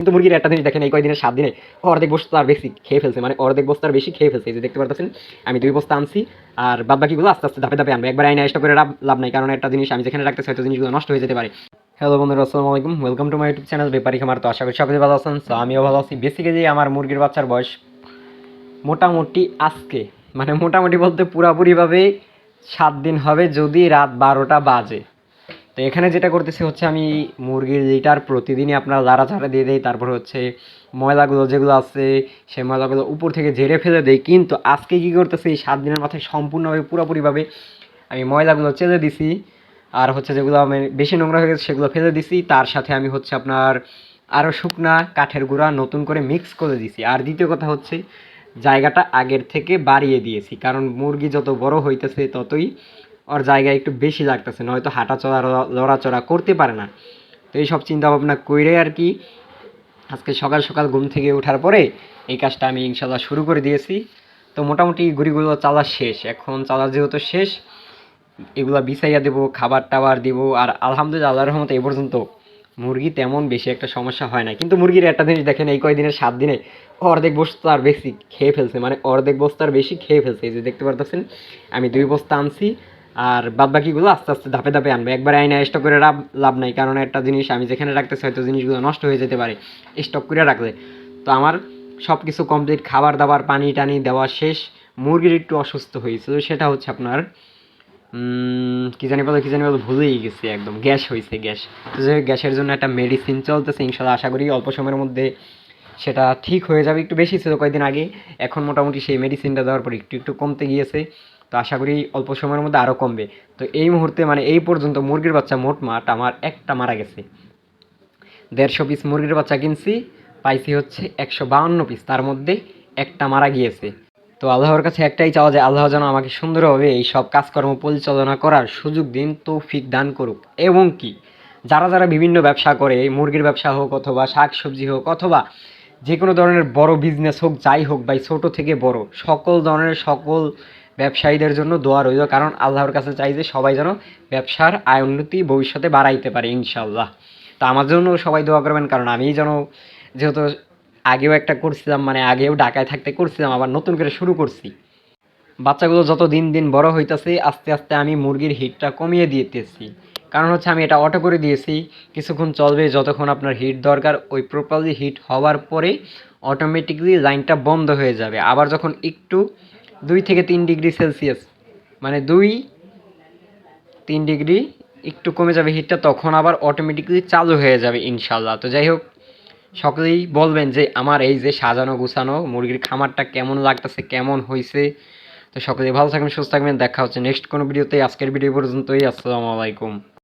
কিন্তু মুরগির একটা জিনিস দেখেন, এই কয়দিনের সাত দিনে অর্ধেক বস্তা আর বেশি খেয়ে ফেলছে মানে অর্ধেক বস্তার বেশি খেয়ে ফেলছে। যে দেখতে পারতেছেন, আমি দুই বস্তা আনছি, আর বাদ বাকিগুলো আস্তে আস্তে ধাপে ধাপে আনব। একবার আইনে এসটা করে লাভ- নাই, কারণ একটা জিনিস আমি যেখানে রাখতেছি, হয়তো জিনিসগুলো নষ্ট হয়ে যেতে পারে। হ্যালো বন্ধুরা, আসসালামু আলাইকুম। Welcome to my YouTube channel Bepari Khamar তো আশা করি সকলে ভালো আছেন। তো আমিও ভালো আছি। বেসিক্যালি আমার মুরগির বাচ্চার বয়স মোটামুটি আজকে মানে মোটামুটি বলতে পুরাপুরিভাবে সাত দিন হবে, যদি রাত বারোটা বাজে। তো এখানে যেটা করতেছি হচ্ছে আমি মুরগির লিটার প্রতিদিনই আপনার লাড়া ঝাড়া দিয়ে দেই, তারপর হচ্ছে ময়লাগুলো যেগুলো আছে, সেই ময়লাগুলো উপর থেকে ঝেড়ে ফেলে দেই। কিন্তু আজকে কী করতেছি সাত দিনের মাথায় সম্পূর্ণভাবে, পুরোপুরিভাবে আমি ময়লাগুলো চেলে দিছি। আর হচ্ছে যেগুলো আমি বেশি নোংরা হয়ে গেছে, সেগুলো ফেলে দিছি। তার সাথে আমি হচ্ছে আপনার আরও শুকনা কাঠের গুঁড়া নতুন করে মিক্স করে দিছি। আর দ্বিতীয় কথা হচ্ছে, জায়গাটা আগের থেকে বাড়িয়ে দিয়েছি। কারণ মুরগি যত বড় হইতেছে ততই ওর জায়গা একটু বেশি লাগতেছে, নয়তো হাঁটা চলা লড়াচড়া করতে পারে না। তো এই সব চিন্তা ভাবনা করে আর কি, আজকে সকাল সকাল ঘুম থেকে ওঠার পরে এই কাজটা আমি ইনশাল্লাহ শুরু করে দিয়েছি। তো মোটামুটি গুড়িগুলো চালা শেষ, এখন চালা যেহেতু শেষ, এগুলা বিছাইয়া দেবো, খাবার টাবার দিব, আর আলহামদুলিল্লাহ আল্লাহর রহমতে এ পর্যন্ত মুরগি তেমন বেশি একটা সমস্যা হয় না। কিন্তু মুরগির একটা জিনিস দেখেন, এই কয়দিনের সাত দিনে অর্ধেক বস্তার বেশি খেয়ে ফেলছে মানে অর্ধেক বস্তার বেশি খেয়ে ফেলছে। এই যে দেখতে পারতেছেন, আমি দুই বস্তা আনছি আর বাদ বাকিগুলো আস্তে আস্তে ধাপে ধাপে আনবে। একবার আইনা স্টক করে লাভ নাই। কারণ একটা জিনিস আমি যেখানে রাখতেছি হয়তো জিনিসগুলো নষ্ট হয়ে যেতে পারে, স্টক করে রাখলে। তো আমার সব কিছু কমপ্লিট, খাবার দাবার, পানি টানি দেওয়া শেষ। মুরগির একটু অসুস্থ হয়েছিল, সেটা হচ্ছে আপনার কি জানি বলে, কি জানি বলে, ভুলেই গেছি একদম। গ্যাস হয়েছে, গ্যাস। তো যে গ্যাসের জন্য একটা মেডিসিন চলতেছে, ইনশাল্লাহ আশা করি অল্প সময়ের মধ্যে সেটা ঠিক হয়ে যাবে। একটু বেশি ছিল কয়েকদিন আগে, এখন মোটামুটি সেই মেডিসিনটা দেওয়ার পর একটু একটু কমতে গিয়েছে। তো আশা করি অল্প সময়ের মধ্যে আরও কমবে। তো এই মুহূর্তে মানে এই পর্যন্ত মুরগির বাচ্চা মোট মাঠ আমার একটা মারা গেছে। দেড়শো পিস মুরগির বাচ্চা কিনছি, পাইছি হচ্ছে একশো বাউন্ন পিস তার মধ্যে একটা মারা গিয়েছে। তো আল্লাহর কাছে একটাই চাওয়া যে আল্লাহ যেন আমাকে সুন্দরভাবে এই সব কাজকর্ম পরিচালনা করার সুযোগ দিন, তৌফিক দান করুক। এবং কি? যারা যারা বিভিন্ন ব্যবসা করে, মুরগির ব্যবসা হোক অথবা শাক সবজি হোক অথবা যে কোনো ধরনের বড় বিজনেস হোক, যাই হোক বা ছোট থেকে বড়, সকল ধরনের সকল ব্যবসায়ীদের জন্য দোয়া রইল, কারণ আল্লাহর কাছে চাই যে সবাই যেন ব্যবসার আয় উন্নতি ভবিষ্যতে বাড়াইতে পারে ইনশাল্লাহ তা আমার জন্য সবাই দোয়া করবেন, কারণ আমি যেন যেহেতু আগেও একটা করছিলাম মানে আগেও ঢাকায় থাকতে করছিলাম, আবার নতুন করে শুরু করছি। বাচ্চাগুলো যত দিন দিন বড় হইতাছে, আস্তে আস্তে আমি মুরগির হিটটা কমিয়ে দিতেছি। কারণ হচ্ছে আমি এটা অটো করে দিয়েছি, কিছুক্ষণ চলবে, যতক্ষণ আপনার হিট দরকার, ওই প্রপারলি হিট হওয়ার পরে অটোমেটিকলি লাইনটা বন্ধ হয়ে যাবে। আবার যখন একটু দুই থেকে তিন ডিগ্রি সেলসিয়াস। মানে দুই, তিন ডিগ্রি একটু কমে যাবে হিটটা, তখন আবার অটোমেটিকলি চালু হয়ে যাবে ইনশাল্লাহ তো যাই হোক, সকলেই বলবেন যে আমার এই যে সাজানো গুছানো মুরগির খামারটা কেমন লাগতেছে, কেমন হয়েছে তো সকলেই ভালো থাকবেন, সুস্থ থাকবেন, দেখা হচ্ছে নেক্সট কোনো ভিডিওতে। আজকের ভিডিও পর্যন্তই, আসসালামু আলাইকুম।